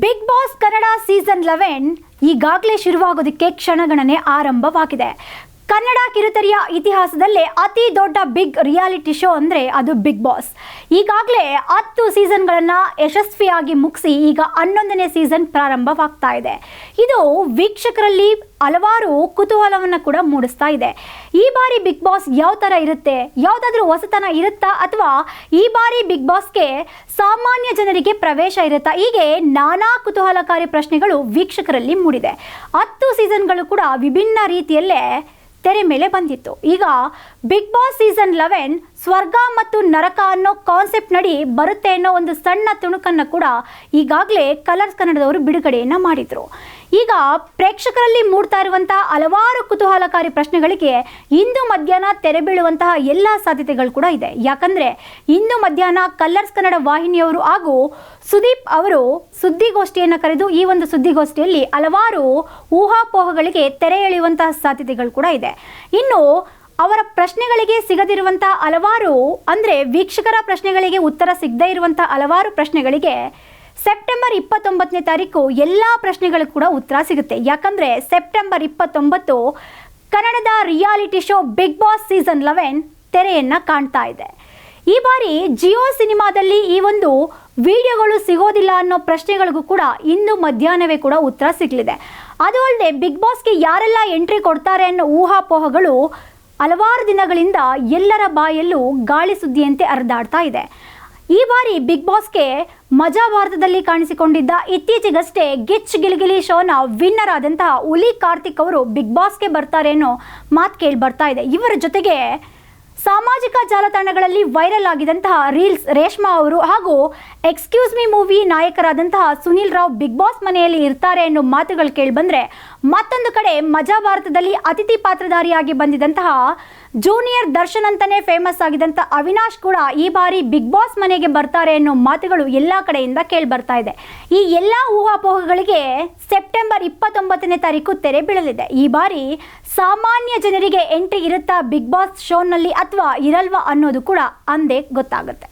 Big Boss Kannada season eleven ಈಗಾಗಲೇ ಶುರುವಾಗೋದಕ್ಕೆ ಕ್ಷಣಗಣನೆ ಆರಂಭವಾಗಿದೆ. ಕನ್ನಡ ಕಿರುತೆರೆಯ ಇತಿಹಾಸದಲ್ಲೇ ಅತಿ ದೊಡ್ಡ ಬಿಗ್ ರಿಯಾಲಿಟಿ ಶೋ ಅಂದರೆ ಅದು ಬಿಗ್ ಬಾಸ್. ಈಗಾಗಲೇ ಹತ್ತು ಸೀಸನ್ಗಳನ್ನು ಯಶಸ್ವಿಯಾಗಿ ಮುಗಿಸಿ ಈಗ ಹನ್ನೊಂದನೇ ಸೀಸನ್ ಪ್ರಾರಂಭವಾಗ್ತಾ ಇದೆ. ಇದು ವೀಕ್ಷಕರಲ್ಲಿ ಹಲವಾರು ಕುತೂಹಲವನ್ನು ಕೂಡ ಮೂಡಿಸ್ತಾ ಇದೆ. ಈ ಬಾರಿ ಬಿಗ್ ಬಾಸ್ ಯಾವ ಥರ ಇರುತ್ತೆ? ಯಾವುದಾದ್ರೂ ಹೊಸತನ ಇರುತ್ತಾ? ಅಥವಾ ಈ ಬಾರಿ ಬಿಗ್ ಬಾಸ್ಗೆ ಸಾಮಾನ್ಯ ಜನರಿಗೆ ಪ್ರವೇಶ ಇರುತ್ತಾ? ಹೀಗೆ ನಾನಾ ಕುತೂಹಲಕಾರಿ ಪ್ರಶ್ನೆಗಳು ವೀಕ್ಷಕರಲ್ಲಿ ಮೂಡಿದೆ. ಹತ್ತು ಸೀಸನ್ಗಳು ಕೂಡ ವಿಭಿನ್ನ ರೀತಿಯಲ್ಲೇ ತೆರೆ ಮೇಲೆ ಬಂದಿತ್ತು. ಈಗ ಬಿಗ್ ಬಾಸ್ ಸೀಸನ್ ಲೆವೆನ್ ಸ್ವರ್ಗ ಮತ್ತು ನರಕ ಅನ್ನೋ ಕಾನ್ಸೆಪ್ಟ್ ನಡಿ ಬರುತ್ತೆ ಅನ್ನೋ ಒಂದು ಸಣ್ಣ ತುಣುಕನ್ನು ಕೂಡ ಈಗಾಗಲೇ ಕಲರ್ಸ್ ಕನ್ನಡದವರು ಬಿಡುಗಡೆಯನ್ನು ಮಾಡಿದರು. ಈಗ ಪ್ರೇಕ್ಷಕರಲ್ಲಿ ಮೂಡ್ತಾ ಇರುವಂತಹ ಹಲವಾರು ಕುತೂಹಲಕಾರಿ ಪ್ರಶ್ನೆಗಳಿಗೆ ಇಂದು ಮಧ್ಯಾಹ್ನ ತೆರೆ ಬೀಳುವಂತಹ ಎಲ್ಲ ಸಾಧ್ಯತೆಗಳು ಕೂಡ ಇದೆ. ಯಾಕಂದ್ರೆ ಇಂದು ಮಧ್ಯಾಹ್ನ ಕಲರ್ಸ್ ಕನ್ನಡ ವಾಹಿನಿಯವರು ಹಾಗೂ ಸುದೀಪ್ ಅವರು ಸುದ್ದಿಗೋಷ್ಠಿಯನ್ನು ಕರೆದು ಈ ಒಂದು ಸುದ್ದಿಗೋಷ್ಠಿಯಲ್ಲಿ ಹಲವಾರು ಊಹಾಪೋಹಗಳಿಗೆ ತೆರೆ ಎಳೆಯುವಂತಹ ಸಾಧ್ಯತೆಗಳು ಕೂಡ ಇದೆ. ಇನ್ನು ಅವರ ಪ್ರಶ್ನೆಗಳಿಗೆ ಸಿಗದಿರುವಂಥ ಹಲವಾರು, ಅಂದರೆ ವೀಕ್ಷಕರ ಪ್ರಶ್ನೆಗಳಿಗೆ ಉತ್ತರ ಸಿಗದೇ ಇರುವಂಥ ಹಲವಾರು ಪ್ರಶ್ನೆಗಳಿಗೆ ಸೆಪ್ಟೆಂಬರ್ ಇಪ್ಪತ್ತೊಂಬತ್ತನೇ ತಾರೀಕು ಎಲ್ಲ ಪ್ರಶ್ನೆಗಳು ಕೂಡ ಉತ್ತರ ಸಿಗುತ್ತೆ. ಯಾಕಂದರೆ ಸೆಪ್ಟೆಂಬರ್ ಇಪ್ಪತ್ತೊಂಬತ್ತು ಕನ್ನಡದ reality show Big Boss season eleven ತೆರೆಯನ್ನು ಕಾಣ್ತಾ ಇದೆ. ಈ ಬಾರಿ ಜಿಯೋ ಸಿನಿಮಾದಲ್ಲಿ ಈ ಒಂದು ವಿಡಿಯೋಗಳು ಸಿಗೋದಿಲ್ಲ ಅನ್ನೋ ಪ್ರಶ್ನೆಗಳಿಗೂ ಕೂಡ ಇಂದು ಮಧ್ಯಾಹ್ನವೇ ಕೂಡ ಉತ್ತರ ಸಿಗಲಿದೆ. ಅದು ಅಲ್ಲದೆ ಬಿಗ್ ಬಾಸ್ಗೆ ಯಾರೆಲ್ಲ ಎಂಟ್ರಿ ಕೊಡ್ತಾರೆ ಅನ್ನೋ ಊಹಾಪೋಹಗಳು ಹಲವಾರು ದಿನಗಳಿಂದ ಎಲ್ಲರ ಬಾಯಲ್ಲೂ ಗಾಳಿ ಸುದ್ದಿಯಂತೆ ಹರಿದಾಡ್ತಾ ಇದೆ. ಈ ಬಾರಿ ಬಿಗ್ ಬಾಸ್ಗೆ ಮಜಾ ಭಾರತದಲ್ಲಿ ಕಾಣಿಸಿಕೊಂಡಿದ್ದ ಇತ್ತೀಚೆಗಷ್ಟೇ ಗಿಚ್ ಗಿಲಿಗಿಲಿ ಶೋನ ವಿನ್ನರ್ ಆದಂತಹ ಹುಲಿ ಕಾರ್ತಿಕ್ ಅವರು ಬಿಗ್ ಬಾಸ್ಗೆ ಬರ್ತಾರೆ ಅನ್ನೋ ಮಾತು ಕೇಳಿ ಬರ್ತಾ ಇದೆ. ಇವರ ಜೊತೆಗೆ ಸಾಮಾಜಿಕ ಜಾಲತಾಣಗಳಲ್ಲಿ ವೈರಲ್ ಆಗಿದಂತಹ ರೀಲ್ಸ್ ರೇಷ್ಮಾ ಅವರು ಹಾಗೂ ಎಕ್ಸ್ಕ್ಯೂಸ್ ಮಿ ಮೂವಿ ನಾಯಕರಾದಂತಹ ಸುನಿಲ್ ರಾವ್ ಬಿಗ್ ಬಾಸ್ ಮನೆಯಲ್ಲಿ ಇರ್ತಾರೆ ಅನ್ನೋ ಮಾತುಗಳು ಕೇಳಿ ಬಂದ್ರೆ ಮತ್ತೊಂದು ಕಡೆ ಮಜಾ ಭಾರತದಲ್ಲಿ ಅತಿಥಿ ಪಾತ್ರಧಾರಿಯಾಗಿ ಬಂದಿದಂತಹ ಜೂನಿಯರ್ ದರ್ಶನ್ ಅಂತಾನೆ ಫೇಮಸ್ ಆಗಿದಂಥ ಅವಿನಾಶ್ ಕೂಡ ಈ ಬಾರಿ ಬಿಗ್ ಬಾಸ್ ಮನೆಗೆ ಬರ್ತಾರೆ ಅನ್ನೋ ಮಾತುಗಳು ಎಲ್ಲ ಕಡೆಯಿಂದ ಕೇಳಿ ಬರ್ತಾ ಇದೆ. ಈ ಎಲ್ಲ ಊಹಾಪೋಹಗಳಿಗೆ ಸೆಪ್ಟೆಂಬರ್ ಇಪ್ಪತ್ತೊಂಬತ್ತನೇ ತಾರೀಕು ತೆರೆ ಬೀಳಲಿದೆ. ಈ ಬಾರಿ ಸಾಮಾನ್ಯ ಜನರಿಗೆ ಎಂಟ್ರಿ ಇರುತ್ತಾ ಬಿಗ್ ಬಾಸ್ ಶೋನಲ್ಲಿ ಅಥವಾ ಇರಲ್ವಾ ಅನ್ನೋದು ಕೂಡ ಅಂದೇ ಗೊತ್ತಾಗುತ್ತೆ.